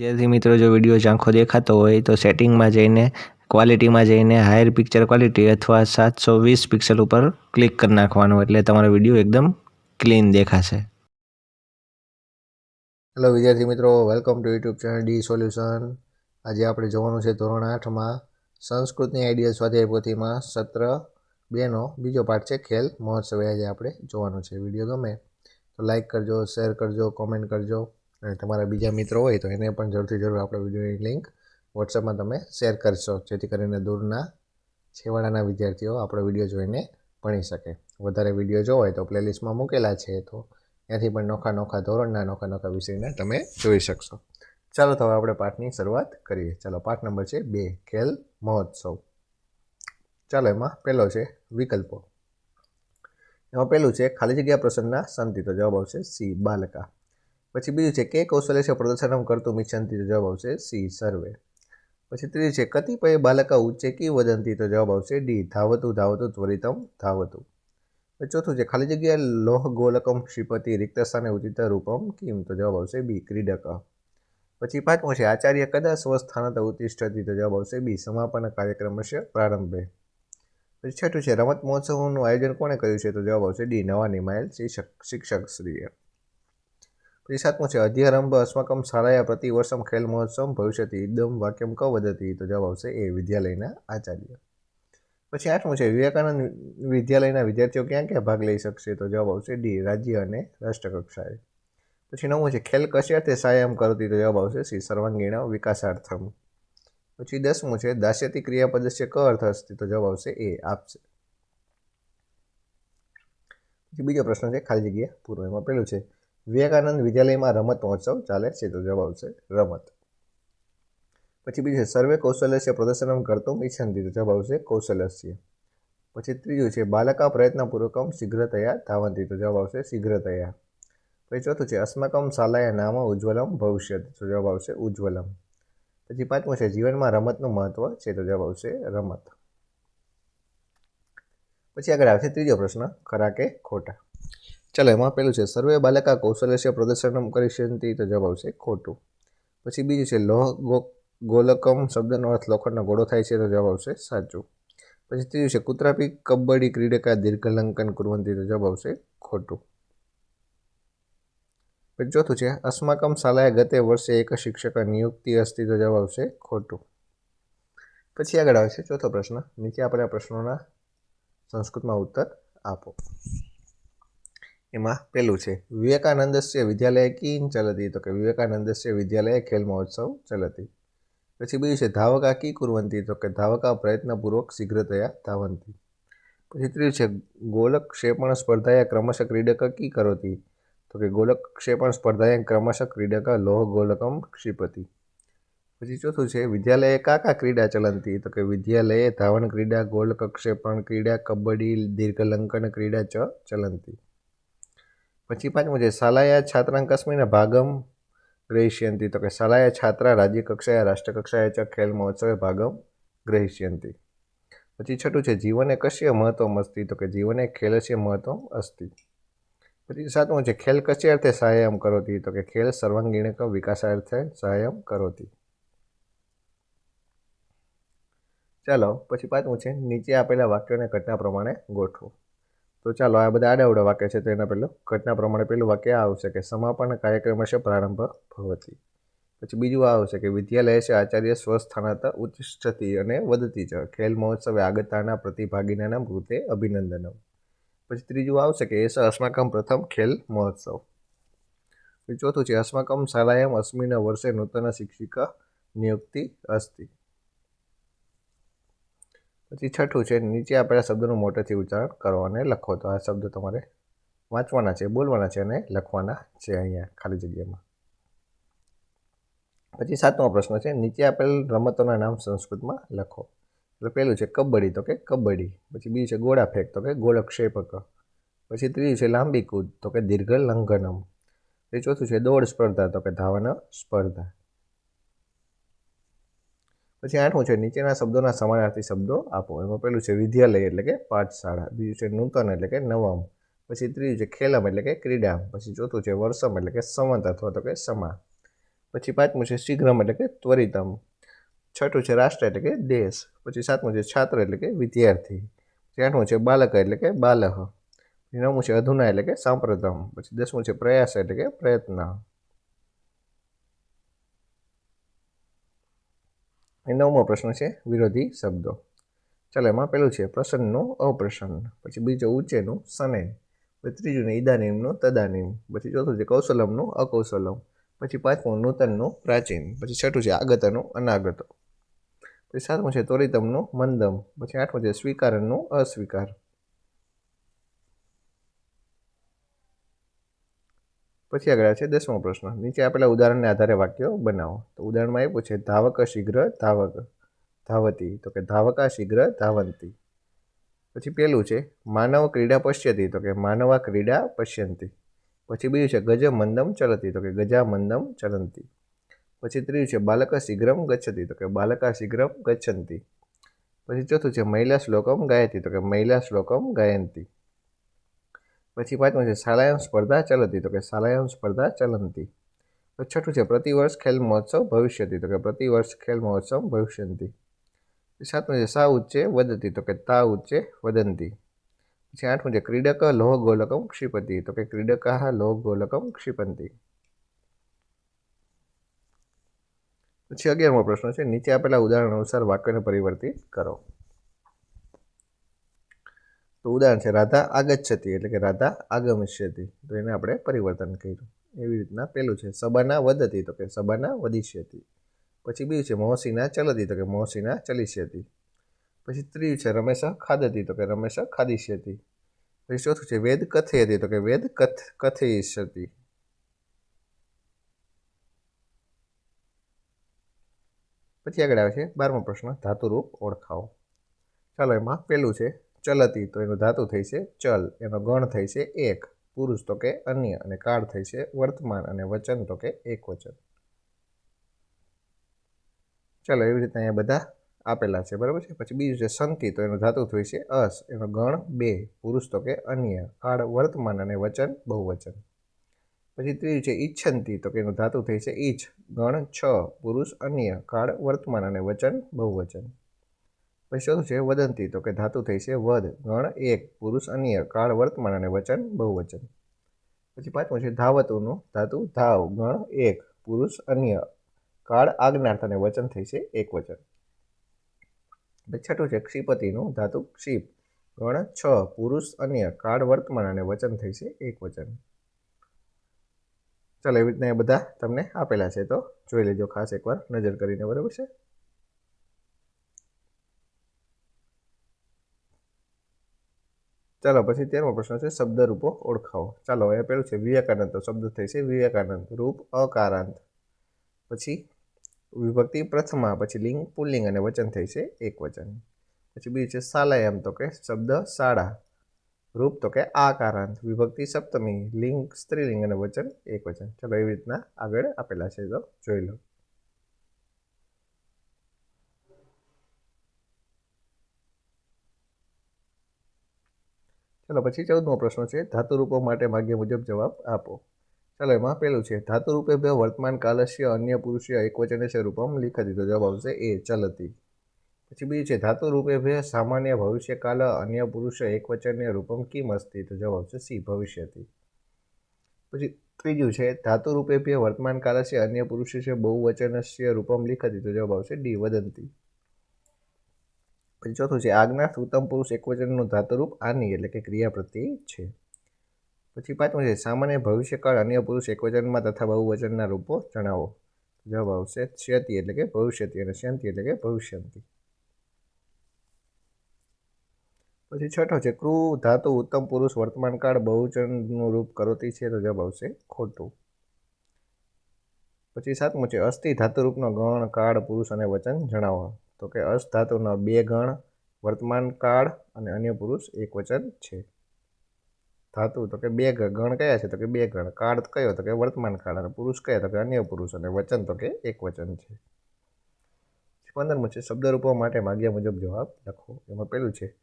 વિદ્યાર્થી મિત્રો, જો વીડિયો ઝાંખો દેખાતો હોય તો સેટિંગમાં જઈને, ક્વોલિટીમાં જઈને હાયર પિક્ચર ક્વોલિટી અથવા સાતસો વીસ પિક્સલ ઉપર ક્લિક કરી નાખવાનું એટલે તમારો વીડિયો એકદમ ક્લીન દેખાશે. હેલો વિદ્યાર્થી મિત્રો welcome to YouTube channel D solution આજે આપણે જોવાનું છે ધોરણ આઠમાં સંસ્કૃતની આઈડિયા સ્વાધ્યાય પોથીમાં સત્ર બેનો. બીજો પાઠ છે ખેલ મહોત્સવ. આજે આપણે જોવાનું છે. વીડિયો ગમે તો લાઈક કરજો શેર કરજો કોમેન્ટ કરજો. અને તમારા બીજા મિત્રો હોય તો એને પણ જરૂરથી જરૂર આપણા વિડીયોની લિંક વોટ્સઅપમાં તમે શેર કરશો, જેથી કરીને દૂરના છેવાડાના વિદ્યાર્થીઓ આપણો વીડિયો જોઈને ભણી શકે. વધારે વીડિયો જોવો હોય તો પ્લેલિસ્ટમાં મૂકેલા છે તો ત્યાંથી પણ નોખા નોખા ધોરણના નોખા નોખા વિષયના તમે જોઈ શકશો. ચાલો તો હવે આપણે પાઠની શરૂઆત કરીએ. ચાલો, પાઠ નંબર છે બે, ખેલ, મહોત્સવ. ચાલો, એમાં પહેલો છે વિકલ્પો. એમાં પહેલું છે ખાલી જગ્યા પ્રસંગના સંતિ તો જવાબ આવશે સી, બાલકા. પછી બીજું છે, કે કૌશલ્ય છે, પ્રદર્શનમ કરતું મિચ્છંતિ તો જવાબ આવશે સી, સર્વે. પછી ત્રીજું છે, કતિપય બાલકા ઉચ્ચે કી વદંતી તો જવાબ આવશે ડી, ધાવતું ધાવતું, ત્વરિતમ, ધાવતું. ચોથું છે, ખાલી જગ્યા લોહ ગોલકમ શ્રીપતિ રિક્ત સ્થાને ઉચિત રૂપમ કિમ તો જવાબ આવશે બી, ક્રીડક. પછી પાંચમું છે, આચાર્ય કદા સ્વસ્થાનત ઉત્તિષ્ઠતી તો જવાબ આવશે બી, સમાપન કાર્યક્રમ છે પ્રારંભે. પછી છઠ્ઠું છે, રમત મહોત્સવનું આયોજન કોણે કર્યું છે તો જવાબ આવશે ડી, નવા નિમાયેલ શિક્ષક શિક્ષક પછી છે અધ્યારંભ અસ્માકમ શાળાયા પ્રતિવર્ષમ ખેલ મહોત્સવ ભવિષ્યથી એકદમ વાક્યમ ક વધતી તો જવાબ આવશે એ, વિદ્યાલયના આચાર્ય પછી આઠમું છે, વિવેકાનંદ વિદ્યાલયના વિદ્યાર્થીઓ ક્યાં ક્યાં ભાગ લઈ શકશે તો જવાબ આવશે ડી, રાજ્ય અને રાષ્ટ્રકક્ષાએ. પછી નવમું છે, ખેલ કશ્યાર્થે સાયમ કરતી તો જવાબ આવશે સી સર્વાંગીણ વિકાસાર્થમ પછી દસમું છે, દાસ્યતી ક્રિયાપદસ્ય ક અર્થ હશે તો જવાબ આવશે એ, આપશે પછી બીજો પ્રશ્ન છે, ખાલી જગ્યા પૂર્વ એમાં પેલું છે વિવેકાનંદ વિદ્યાલયમાં રમત મહોત્સવ ચાલે છે, તો જવાબ આવશે રમત. પછી બીજું છે, સર્વે કૌશલ્યસ્ય પ્રદર્શનમ કરતું ઈચ્છંતી, તો જવાબ આવશે કૌશલ્યસ્ય. પછી ત્રીજું છે, બાલકા પ્રયત્નપૂર્વકમ શીઘ્રતયા ધાવંતી, તો જવાબ આવશે શીઘ્રતયા. પછી ચોથું છે, અસ્માકમ શાલાયા નામ ઉજ્જવલમ ભવિષ્ય તો જવાબ આવશે ઉજ્જવલમ. પછી પાંચમું છે, જીવનમાં રમતનું મહત્વ છે, તો જવાબ આવશે રમત. પછી આગળ આવશે ત્રીજો પ્રશ્ન, ખરા કે ખોટા? ચાલો, એમાં પેલું છે, સર્વે બાલકા કૌશલ્ય પ્રદર્શનમ કરીશંતી તો જવાબ આવશે ખોટું. પછી બીજું છે, લોહ ગોલકમ શબ્દનો અર્થ લોખંડનો ઘોડો થાય છે તો જવાબ આવશે સાચું. પછી ત્રીજું છે, કુતરાપી કબડ્ડી ક્રીડકા દીર્ઘલંકન કુરવંતી તો જવાબ આવશે ખોટું. પછી ચોથું છે, અસ્માકમ શાલાએ ગતે વર્ષે એક શિક્ષક નિયુક્તિ અસ્તિ તો જવાબ આવશે ખોટું. પછી આગળ આવે છે ચોથો પ્રશ્ન, નીચે આપણે આ પ્રશ્નોના સંસ્કૃતમાં ઉત્તર આપો. એમાં પેલું છે, વિવેકાનંદસ્ય વિદ્યાલય કિન ચલતી, તો કે વિવેકાનંદસ્ય વિદ્યાલય ખેલ મહોત્સવ ચલતી. પછી બીજું છે, ધાવકા કી કુરવંતી, તો કે ધાવકા પ્રયત્નપૂર્વક શીઘ્રતયા ધાવંતી. પછી ત્રીજું છે, ગોલક ક્ષેપણ સ્પર્ધાએ ક્રમશઃ ક્રીડક કી કરોતી, તો કે ગોલક ક્ષેપણ સ્પર્ધાએ ક્રમશઃ ક્રીડક લોહ ગોલકમ ક્ષિપતિ. પછી ચોથું છે, વિદ્યાલયે કા કા ક્રીડા ચલંતી, તો કે વિદ્યાલયે ધાવણ ક્રીડા, ગોલક ક્ષેપણ ક્રીડા, કબડ્ડી, દીર્ઘલંકન ક્રીડા ચ ચલંતી. પછી પાંચમું છે શાલાયા છાત્રાંકસ્મિન ભાગમ ગ્રહિષ્યંતી. તો કે શાલાયા છાત્રા રાજ્ય કક્ષાએ, રાષ્ટ્ર ચ ખેલ મહોત્સવે ભાગમ ગ્રહિષ્યંતી. પછી છઠ્ઠું છે, જીવને કશ્ય મહત્વમ અસ્તિ. તો કે જીવને ખેલસ્ય મહત્વમ અસ્તિ. પછી સાતમું છે, ખેલ કશ્ય અર્થે સહાયમ કરોતી. તો કે ખેલ સર્વાંગીણ વિકાસાર્થે સહાયમ કરોતી. ચાલો, પછી પાંચમું છે, નીચે આપેલા વાક્યોને ઘટના પ્રમાણે ગોઠવો. તો ચાલો, આ બધા આડાવડા વાક્ય છે તો એના પહેલું, ઘટના પ્રમાણે પેલું વાક્ય આવશે કે સમાપન કાર્યક્રમ છે પ્રારંભ ભવતી. પછી બીજું આવશે કે વિદ્યાલય છે આચાર્ય સ્વસ્થાનતા ઉચ્ચતી અને વધતી છે ખેલ મહોત્સવે આગતાના પ્રતિભાગીના કૃતે અભિનંદનમ. પછી ત્રીજું આવશે કે એસ અસ્માકમ પ્રથમ ખેલ મહોત્સવ. ચોથું છે, અસ્માકમ શાલાયામ અસ્મિના વર્ષે નૂતન શિક્ષિકા નિયુક્તિ અસ્તિ. પછી છઠ્ઠું છે, નીચે આપેલા શબ્દનું મોટેથી ઉચ્ચારણ કરો અને લખો. તો આ શબ્દો તમારે વાંચવાના છે, બોલવાના છે અને લખવાના છે અહીંયા ખાલી જગ્યામાં. પછી સાતમો પ્રશ્ન છે, નીચે આપેલ રમતોના નામ સંસ્કૃતમાં લખો. એટલે પહેલું છે કબડ્ડી, તો કે કબડ્ડી. પછી બીજું છે ગોળા ફેંક તો કે ગોળક્ષેપક. પછી ત્રીજું છે લાંબી કૂદ, તો કે દીર્ઘ લંઘનમ પછી ચોથું છે દોડ સ્પર્ધા, તો કે ધાવન સ્પર્ધા. પછી આઠમું છે નીચેના શબ્દોના સમાનાર્થી શબ્દો આપો એમાં પહેલું છે વિદ્યાલય એટલે કે પાઠશાળા બીજું છે નૂતન એટલે કે નવમ પછી ત્રીજું છે ખેલમ એટલે કે ક્રીડા પછી ચોથું છે વર્ષમ એટલે કે સંવંત અથવા તો કે સમા પછી પાંચમું છે શીઘ્રમ એટલે કે ત્વરિતમ છઠ્ઠું છે રાષ્ટ્ર એટલે કે દેશ પછી સાતમું છે છાત્ર એટલે કે વિદ્યાર્થી પછી આઠમું છે બાલક એટલે કે બાલહ પછી નવમું છે અધુના એટલે કે સાંપ્રતમ પછી દસમું છે પ્રયાસ એટલે કે પ્રયત્ન એ નવમો પ્રશ્ન છે, વિરોધી શબ્દો. ચાલો, એમાં પેલું છે, પ્રસન્નનું અપ્રસન્ન, પછી બીજો ઉચ્ચેનું સને પછી ત્રીજું ને ઈદાનીમનું તદાનીમ, પછી ચોથું છે, કૌશલમનું અકૌશલમ, પછી પાંચમું નૂતનનું પ્રાચીન, પછી છઠ્ઠું છે, આગતનું અનાગત. પછી સાતમું છે, ત્વરિતમનું મંદમ, પછી આઠમું છે સ્વીકારનું અસ્વીકાર. પછી આગળ છે દસમો પ્રશ્ન. નીચે આપેલા ઉદાહરણને આધારે વાક્યો બનાવો. તો ઉદાહરણમાં એ છે ધાવક શીઘ્ર, ધાવક, ધાવતી. તો કે, ધાવકા શીઘ્ર, ધાવંતી. પછી પેલું છે, માનવ ક્રીડા પશ્યતી. તો કે, માનવા ક્રીડા પશ્યંતી. પછી બીજું છે, ગજ મંદમ ચલતી. તો કે, ગજા મંદમ ચલંતી. પછી ત્રીજું છે, બાલક શીઘ્રમ ગચ્છતી. તો કે, બાલકા શીઘ્રમ ગચ્છંતી. પછી ચોથું છે, મહિલા શ્લોકમ ગાયતી. તો કે, મહિલા શ્લોકમ ગાયંતી. પછી પાંચમું છે, શાળાયામ સ્પર્ધા ચલતી. તો કે શાળાયામ સ્પર્ધા ચલંતી. પછી છઠ્ઠું છે પ્રતિવર્ષ ખેલ મહોત્સવ ભવિષ્યતી. તો કે પ્રતિવર્ષ ખેલ મહોત્સવ ભવિષ્યંતી. સાતમું છે સા ઉચ્ચે વદતી. તો કે તા ઉચ્ચે વદંતી. પછી આઠમું છે, ક્રીડક લોહ ગોલકમ ક્ષિપતિ. તો કે ક્રીડકાહ લોહ ગોલકમ ક્ષિપંતી. પછી અગિયારમો પ્રશ્ન છે, નીચે આપેલા ઉદાહરણ અનુસાર વાક્યને પરિવર્તિત કરો. તો ઉદાહરણ છે, રાધા આગચ્છતી એટલે કે રાધા આગમિષ્યતી. તો એને આપણે પરિવર્તન કર્યું. એવી રીતના પહેલું છે, સબાના વધતી તો કે સબાના વદિષ્યતી. પછી બીજું છે, મોહસીના ચલતી, તો કે મોહસીના ચલિષ્યતી. પછી ત્રીજું છે, રમેશા ખાદતી, તો કે રમેશા ખાદિષ્યતી. પછી ચોથું છે, વેદ કથયતી, તો કે વેદ કથ, કથયિષ્યતી. પછી આગળ આવે છે, બારમો પ્રશ્ન, ધાતુરૂપ ઓળખાવો. ચાલો એમાં પેલું છે ચલતી તો એનું ધાતુ થઈ છે ચલ, એનો ગણ થઈ છે એક, પુરુષ તો કે અન્ય, અને કાળ થઈ છે વર્તમાન અને વચન તો કે એક વચન ચાલો, એવી રીતના અહીંયા બધા આપેલા છે, બરાબર છે? પછી બીજું છે સંતિ, તો એનું ધાતુ થઈ છે અસ, એનો ગણ બે, પુરુષ તો કે અન્ય, કાળ વર્તમાન અને વચન બહુવચન. પછી ત્રીજું છે ઈચ્છંતી, તો કે એનું ધાતુ થઈ છે ઈચ્છ, ગણ છ, પુરુષ અન્ય, કાળ વર્તમાન અને વચન બહુવચન. પછી ચોથું છે, વદંતી. તો કે ધાતુ થઈ છે, વદ, ગણ, એક. પુરુષ, અન્ય. કાળ, વર્તમાન અને વચન, બહુવચન. પછી પાંચમું છે, ધાવતુનું ધાતુ, ધાવ, ગણ, એક. પુરુષ, અન્ય. કાળ, આજ્ઞાર્થ અને વચન થઈ છે એક વચન છઠ્ઠું છે, ક્ષિપતિનું ધાતુ, ક્ષિપ. ગણ, છ. પુરુષ, અન્ય. કાળ, વર્તમાન અને વચન થઈ છે એક વચન ચાલો એવી રીતના એ બધા તમને આપેલા છે, તો જોઈ લેજો ખાસ એકવાર, નજર કરીને, બરાબર છે? ચાલો, પછી તેરમો પ્રશ્ન છે, શબ્દરૂપો ઓળખાવો. ચાલો એ પેલું છે, વિવેકાનંદ. શબ્દ થઈ છે, વિવેકાનંદ. રૂપ અકારાંત. પછી વિભક્તિ પ્રથમા, પછી લિંગ, પુલ્લિંગ અને વચન થઈ છે, એક વચન. પછી બીજું છે, શાલાયામ તો કે શબ્દ શાળા. રૂપ તો કે આકારાંત. વિભક્તિ સપ્તમી, લિંગ, સ્ત્રીલિંગ અને વચન, એક વચન. ચાલો, એવી રીતના આગળ આપેલા છે, તો જોઈ લો. ચાલો, પછી ચૌદમો પ્રશ્ન છે, ધાતુરૂપો માટે ભાગ્ય મુજબ જવાબ આપો. ચાલો, એમાં પેલું છે, ધાતુરૂપે બે વર્તમાન કાલસ્ય, અન્ય પુરુષીય, એકવચને રૂપમ લીખતી તો જવાબ આવશે એ, ચલતી. પછી બીજું છે, ધાતુરૂપે ભે સામાન્ય ભવિષ્યકાલ, અન્ય પુરુષ એકવચને રૂપમ કિમ અસ્તિ તો જવાબ આવશે સી, ભવિષ્યથી. પછી ત્રીજું છે, ધાતુરૂપે ભે વર્તમાન કાલસ્ય, અન્ય પુરુષ છે, બહુવચનસ્ય, રૂપમ લીખતી તો જવાબ આવશે ડી, વદંતી. પછી ચોથું છે આજ્ઞાર્થ ઉત્તમ પુરુષ એકવચનનું ધાતુરૂપ આની એટલે કે ક્રિયાપ્રતિ છે. પછી પાંચમું છે, સામાન્ય ભવિષ્યકાળ અન્ય પુરુષ એકવચનમાં તથા બહુવચનના રૂપો જણાવો જવાબ આવશે ક્ષતિ એટલે કે ભવિષ્યતિ, અને શાંતિ એટલે કે ભવિષ્યંતિ. પછી છઠ્ઠો છે, ક્રુ ધાતુ ઉત્તમ પુરુષ વર્તમાનકાળ બહુચનનું રૂપ કરોતી છે તો જવાબ આવશે ખોટું. પછી સાતમું છે, અસ્થિ ધાતુરૂપનો ગણ કાળ પુરુષ અને વચન જણાવો તો કે અસ ધાતુના બે ગણ વર્તમાન કાળ અને અન્ય પુરુષ એક વચન છે. ધાતુ તો કે બે ગણ કયા છે? તો કે બે ગણ. કાળ કયો? તો કે વર્તમાન કાળ અને પુરુષ કયા? તો કે અન્ય પુરુષ અને વચન તો કે એક વચન છે. પંદરમું છે, શબ્દરૂપો માટે માગ્યા મુજબ જવાબ લખો. એમાં પેલું છે.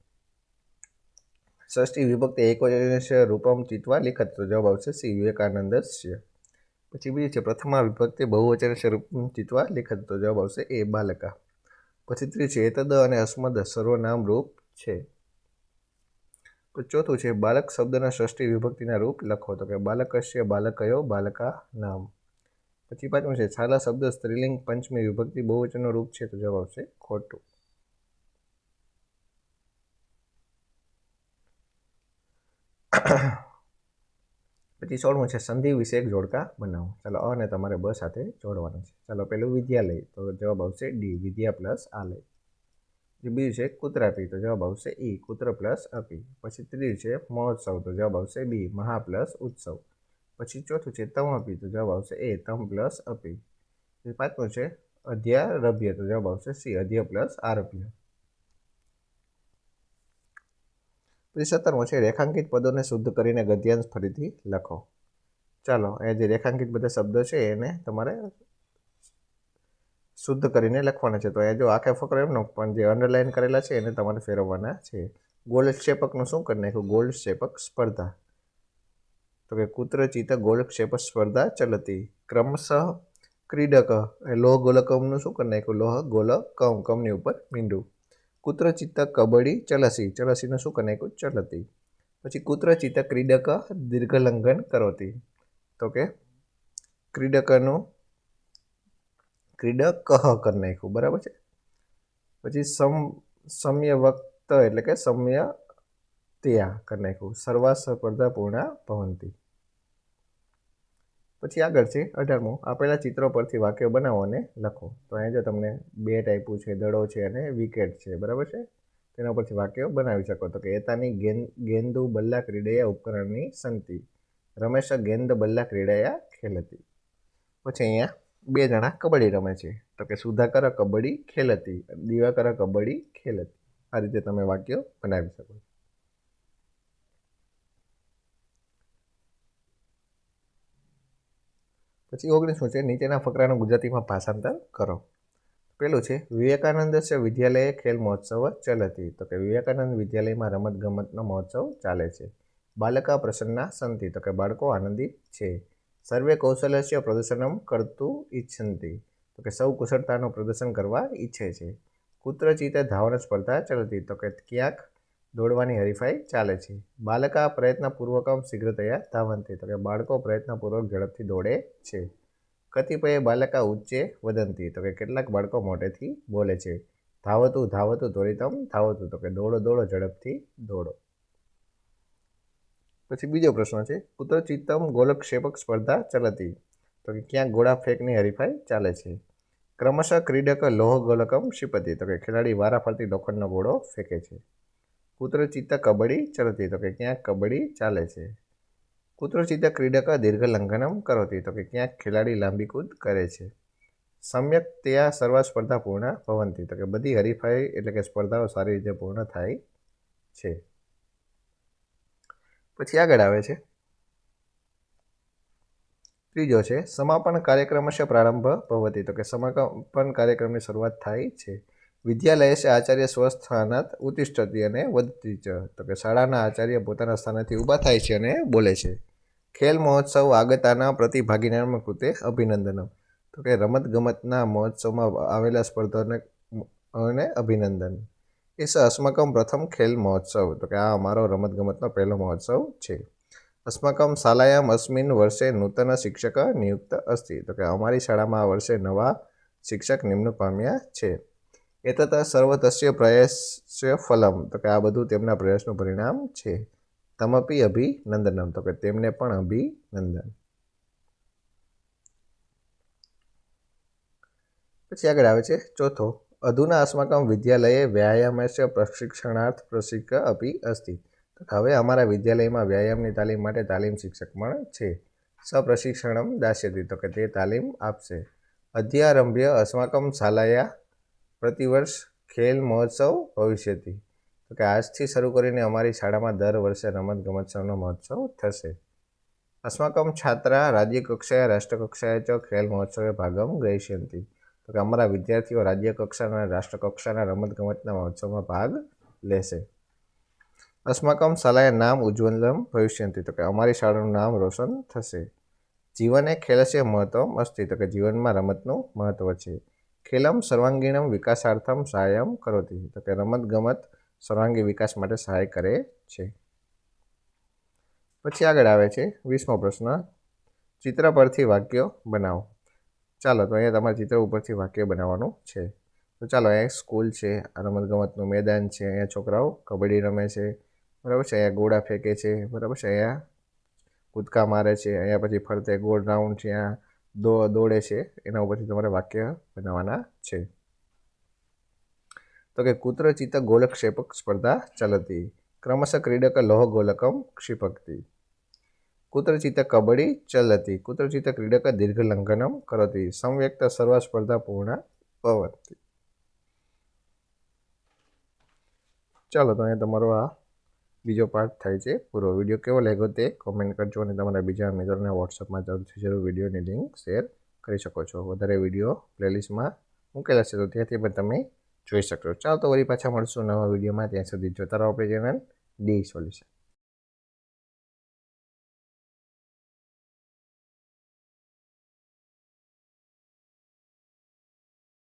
ષષ્ઠી વિભક્તિ એક વચન રૂપમ ચિત્વા લિખત. તો જવાબ આવશે શ્રી વિવેકાનંદ છે પછી બીજું છે, પ્રથમા વિભક્તિ બહુવચન રૂપમ ચિતવા લિખત. તો જવાબ આવશે એ, બાલકા. પછી ત્રીજું છે એતદ અને અસ્મદ સર્વનામ રૂપ છે. તો ચોથું છે, બાલક શબ્દના ષષ્ઠી વિભક્તિના રૂપ લખો. તો કે બાલકશ્ય બાલકયો બાલકા નામ. પછી પાંચમું છે, છાલા શબ્દ સ્ત્રીલિંગ પંચમી વિભક્તિ બહુવચનનું રૂપ છે. તો જવાબ છે ખોટું. પછી સોળમું છે સંધિ વિશે એક જોડકા બનાવો. ચાલો અ ને તમારે બ સાથે જોડવાનું છે. ચાલો પેલું વિદ્યાલય, તો જવાબ આવશે ડી, વિદ્યા પ્લસ આલય. જે બીજું છે કુતરાપી, તો જવાબ આવશે ઈ, કુત્ર પ્લસ અપી. પછી ત્રીજું છે મહોત્સવ, તો જવાબ આવશે બી, મહા પ્લસ ઉત્સવ. પછી ચોથું છે તમ અપી તો જવાબ આવશે એ, તમ પ્લસ અપી. પાંચમું છે અધ્યારભ્ય, તો જવાબ આવશે સી, અધ્ય પ્લસ આરભ્ય. પછી સત્તરમો છે. રેખાંકિત પદોને શુદ્ધ કરીને ગદ્યાંશ ફરીથી લખો. ચાલો, એ જે રેખાંકિત બધા શબ્દો છે, એને તમારે શુદ્ધ કરીને લખવાના છે. તો એ જો આખે ફકરો એમનો, પણ જે અંડરલાઇન કરેલા છે, એને તમારે ફેરવવાના છે. ગોલ્ડ ક્ષેપકનું શું કરી નાખ્યું? ગોલ્ડ ક્ષેપક સ્પર્ધા. તો કે કુત્રચિત ગોલ્ડ ક્ષેપક સ્પર્ધા ચલતી. ક્રમશઃ ક્રીડક, એ લોહ ગોલકમનું શું કરી નાખ્યું? લોહ ગોલકમ કમની ઉપર મીંડું. કુત્રચિત્ત કબડ્ડી ચલસી. ચલસીનું શું કરી ચલતી. પછી કુત્રચિત્ત ક્રીડક દીર્ઘલંઘન કરોતી. તો કે ક્રીડકનું ક્રીડક કરી નાખ્યું. બરાબર છે? પછી સમ, સમ્ય વક્ત એટલે કે સમય ત્યાં કરી નાખ્યું. સર્વા સ્પર્ધા પૂર્ણ ભવંતી. પછી આગળ છે, અઢારમું. આપેલા ચિત્રો પરથી વાક્યો બનાવો અને લખો. તો અહીંયા જો તમને બે ટાઈપો છે, દડો છે અને વિકેટ છે, બરાબર છે? તેના પરથી વાક્યો બનાવી શકો. તો કે એતાની ગેંદ ગેંદુ બલ્લા ક્રીડયા ઉપકરણની સંતિ. રમેશ ગેંદ બલ્લા ક્રીડયા ખેલતી. પછી અહીંયા બે જણા કબડ્ડી રમે છે. તો કે સુધાકર કબડ્ડી ખેલતી, દિવાકર કબડ્ડી ખેલતી. આ રીતે તમે વાક્યો બનાવી શકો છો. પછી ઓગણીસમું છે, નીચેના ફકરાનું ગુજરાતીમાં ભાષાંતર કરો. પેલું છે, વિવેકાનંદ વિદ્યાલયે ખેલ મહોત્સવ ચલતી. તો કે વિવેકાનંદ વિદ્યાલયમાં રમતગમતનો મહોત્સવ ચાલે છે. બાલકા પ્રસન્ના સંતિ. તો કે બાળકો આનંદિત છે. સર્વે કૌશલ્ય પ્રદર્શનમ કરતું ઈચ્છંતી. તો કે સૌ કુશળતાનું પ્રદર્શન કરવા ઈચ્છે છે. કુત્રચિત ધાવન સ્પર્ધા ચલતી. તો કે ક્યાંક દોડવાની હરીફાઈ ચાલે છે. બાલકા પ્રયત્નપૂર્વકમ શીઘ્રતયા ધાવંતી તો કે બાળકો પ્રયત્નપૂર્વક ઝડપથી દોડે છે. કતિપય બાલકા ઉચ્ચે વદંતી તો કે કેટલાક બાળકો મોટેથી બોલે છે. ધાવતું ધાવતું ત્વરિતમ ધાવતું. તો કે દોડો દોડો, ઝડપથી દોડો. પછી બીજો પ્રશ્ન છે. કુત્રચિત્તમ ગોલક્ષેપક સ્પર્ધા ચલતી. તો કે ક્યાં ગોળા ફેંકની હરીફાઈ ચાલે છે. ક્રમશઃ ક્રીડક લોહ ગોલકમ ક્ષિપતિ તો કે ખેલાડી વારા ફરતી લોખંડનો ગોળો ફેંકે છે. કુત્રચિત્ત કબડ્ડી ચરતી તો કે ક્યાંક કબડ્ડી ચાલે છે. કુત્રચિત્ત ક્રીડક દીર્ઘ લંઘનમ કરોતી તો કે ક્યાંક ખેલાડી લાંબી કૂદ કરે છે. સમ્યક ત્યાં સર્વ સ્પર્ધા પૂર્ણ ભવંતી તો કે બધી હરીફાઈ એટલે કે સ્પર્ધાઓ સારી રીતે પૂર્ણ થાય છે. પછી આગળ આવે છે. ત્રીજો છે, સમાપન કાર્યક્રમશ પ્રારંભ ભવતી તો કે સમાપન કાર્યક્રમની શરૂઆત થાય છે. વિદ્યાલય છે આચાર્ય સ્વસ્થાનાત ઉતિષ્ઠતી અને વધતી ચ તો કે શાળાના આચાર્ય પોતાના સ્થાનેથી ઊભા થાય છે અને બોલે છે. ખેલ મહોત્સવ આગતાના પ્રતિભાગીના કૃતે અભિનંદન તો કે રમતગમતના મહોત્સવમાં આવેલા સ્પર્ધકોને અને અભિનંદન. એ અસ્માકમ પ્રથમ ખેલ મહોત્સવ. તો કે આ અમારો રમતગમતનો પહેલો મહોત્સવ છે. અસ્માકમ શાલાયામ અસ્મિન વર્ષે નૂતન શિક્ષક નિયુક્ત અસ્તિ. તો કે અમારી શાળામાં આ વર્ષે નવા શિક્ષક નિમણૂક પામ્યા છે. એતત સર્વતસ્ય પ્રયાસ્ય ફલમ. તો કે આ બધું તેમના પ્રયાસનું પરિણામ છે. તમપી અભિનંદનમ. તો કે તેમને પણ અભિનંદન. પછી આગળ આવે છે ચોથો. અધુના અસ્માકમ વિદ્યાલયે વ્યાયામસ્ય પ્રશિક્ષણાર્થ પ્રશિક્ષક અપી અસ્તિ. તો હવે અમારા વિદ્યાલયમાં વ્યાયામની તાલીમ માટે તાલીમ શિક્ષક પણ છે. સપ્રશિક્ષણમ દાસ્યતી. તો કે તે તાલીમ આપશે. અધ્યારંભ્ય અસ્માકમ શાલાયા પ્રતિવર્ષ ખેલ મહોત્સવ ભવિષ્યથી. તો કે આજથી શરૂ કરીને અમારી શાળામાં દર વર્ષે રમત ગમતસવનો મહોત્સવ થશે. અસ્માકમ છાત્રા રાજ્ય કક્ષાએ રાષ્ટ્ર કક્ષાએ ચ ખેલ મહોત્સવે ભાગમ ગ્રહિષ્યંતિ તો કે અમારા વિદ્યાર્થીઓ રાજ્ય કક્ષાના અને રાષ્ટ્રકક્ષાના રમતગમતના મહોત્સવમાં ભાગ લેશે. અસ્માકમ શાલાએ નામ ઉજ્જવલમ ભવિષ્યંતિ તો કે અમારી શાળાનું નામ રોશન થશે. જીવને ખેલસ્ય મહત્વ અસ્તિ તો કે જીવનમાં રમતનું મહત્વ છે. ખેલમ સર્વાંગીણમ વિકાસાર્થમ સહાયમ કરોતી. તો કે રમત ગમત સર્વાંગી વિકાસ માટે સહાય કરે છે. પછી આગળ આવે છે વીસમો પ્રશ્ન. ચિત્ર પરથી વાક્યો બનાવો. ચાલો, તો અહીંયા તમારે ચિત્ર ઉપરથી વાક્ય બનાવવાનું છે. તો ચાલો, અહીંયા સ્કૂલ છે, આ રમતગમતનું મેદાન છે, અહીંયા છોકરાઓ કબડ્ડી રમે છે, બરાબર છે? અહીંયા ગોળા ફેંકે છે, બરાબર છે? અહીંયા કૂદકા મારે છે, અહીંયા પછી ફરતે ગોળ રાઉન્ડ છે, અહીંયા દો, દોડે છે. એના ઉપરથી તમારે વાક્ય બનાવવાના છે. તો કે કુત્રચિત ગોલક્ષેપક સ્પર્ધા ચલતી. ક્રમશ ક્રીડક લોહ ગોલકમ ક્ષિપકતી. કુત્રચિત કબડ્ડી ચલતી. કુત્રચિત ક્રીડક દીર્ઘલંઘનમ કરતી. સંવ્યક્ત સર્વ સ્પર્ધા પૂર્ણ ભવતી ચાલો તો અહીંયા તમારો આ બીજો પાર્ટ થાય છે. પૂરો વીડિયો કેવો લાગ્યો તે કોમેન્ટ કરજો અને તમારા બીજા મિત્રોને વોટ્સઅપમાં જરૂરથી જરૂર વિડીયોની લિંક શેર કરી શકો છો. વધારે વીડિયો પ્લેલિસ્ટમાં મૂકેલા છે તો ત્યાંથી પણ તમે જોઈ શકો ચાલો તો વળી પાછા મળશું નવા વિડીયોમાં. ત્યાં સુધી જોતા રહો આપણી ચેનલ ડી સોલ્યુશન